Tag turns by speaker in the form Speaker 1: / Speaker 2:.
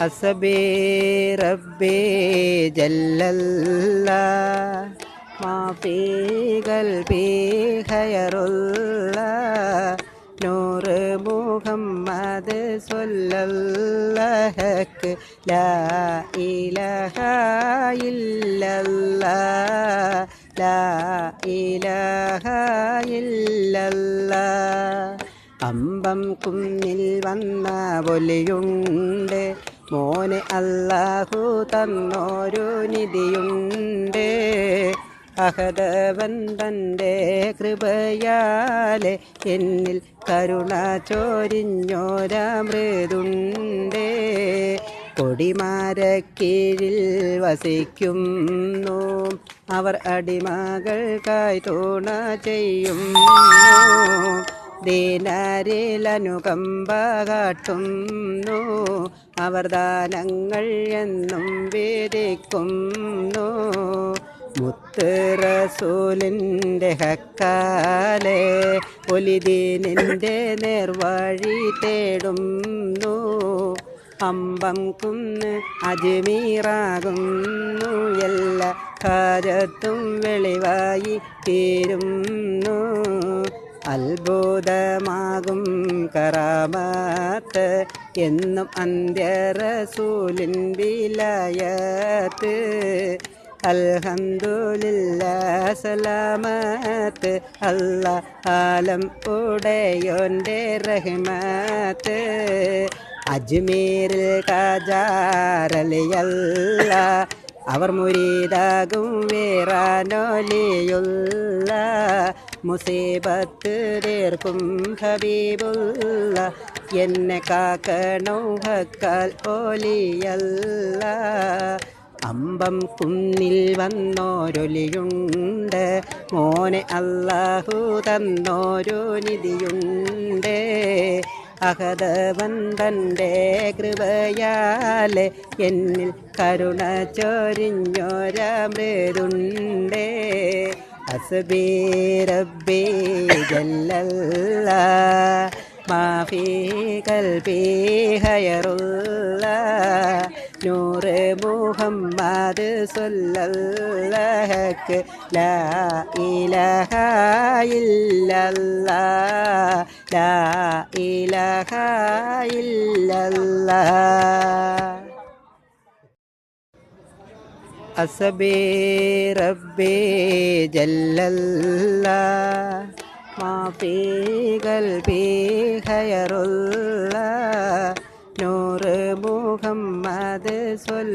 Speaker 1: അസബേ റബ്ബേ ജല്ലല്ല. മാഫീ കൽബി ഹയറുള്ള നൂറ് മുഹമ്മദ് സ്വല്ലല്ലഹക്ക് ലാ ഇലാഹ ഇല്ലല്ല. ലാ ഇലഹ ഇല്ലല്ല. അമ്പം കുന്നിൽ വന്ന ഒലിയുണ്ട്. മോനെ അല്ലാഹു തന്നോരു നിധിയുണ്ട്. അഹദവൻ തന്റെ കൃപയാലെ എന്നിൽ കരുണ ചോരിഞ്ഞോരമൃതുണ്ട് കൊടിമാരക്കീഴിൽ വസിക്കുന്നു. അവർ അടിമകൾക്കായി തൂണ ചെയ്യുന്നു. ദീനാരിലനുകമ്പ കാട്ടുന്നു അവർ ദാനങ്ങൾ എന്നും വേദിക്കുന്നു മുത്ത് റസൂലിന്റെ ഹക്കാലെ ഒലിദീനിന്റെ നേർവഴി തേടുന്നു. അമ്പം കുന്ന് അജ്മീറാകുന്നു. എല്ലാ കാര്യത്തും വെളിവായി തീരുന്നു. അത്ഭുതമാകും കറാമത്ത് എന്നും അന്ത്യറസൂലിൻ വിലയത്ത്. അൽഹന്ദുലില്ല സലാമത്ത് അല്ല ആലം ഉടയോന്റെ റഹ്മത്ത്. അജ്മീരിൽ കാജാരലിയല്ല അവർ മുരീതാകും വേറാനോലിയുള്ള. മുസീബത്ത് തീർക്കും ഹബീബുള്ള. എന്നെ കാക്കണോ ഹക്കാൽ ഓലിയല്ല. അമ്പം കുന്നിൽ വന്നോരൊലിയുണ്ട്. മോനെ അല്ലാഹു തന്നോരു നിധിയുണ്ട്. അഹദവന്തന്റെ കൃപയാലെ എന്നിൽ കരുണ ചൊരിഞ്ഞോരമൃതുണ്ട്. അസ്ബി റബ്ബി ജല്ലല്ല മാഫി കൽബി ഹയറുള്ള നൂറ് മുഹമ്മദ് സല്ലല്ലാഹക്ക് ലാ ഇലാഹ ഇല്ലല്ലാ ലാ ഇലാഹ ഇല്ലല്ലാ. അസബി റബ്ബി ജല്ലല്ല മാഫി കൽബി ഖയറുള്ള നൂറ് മുഹമ്മദ് സ്വല്ല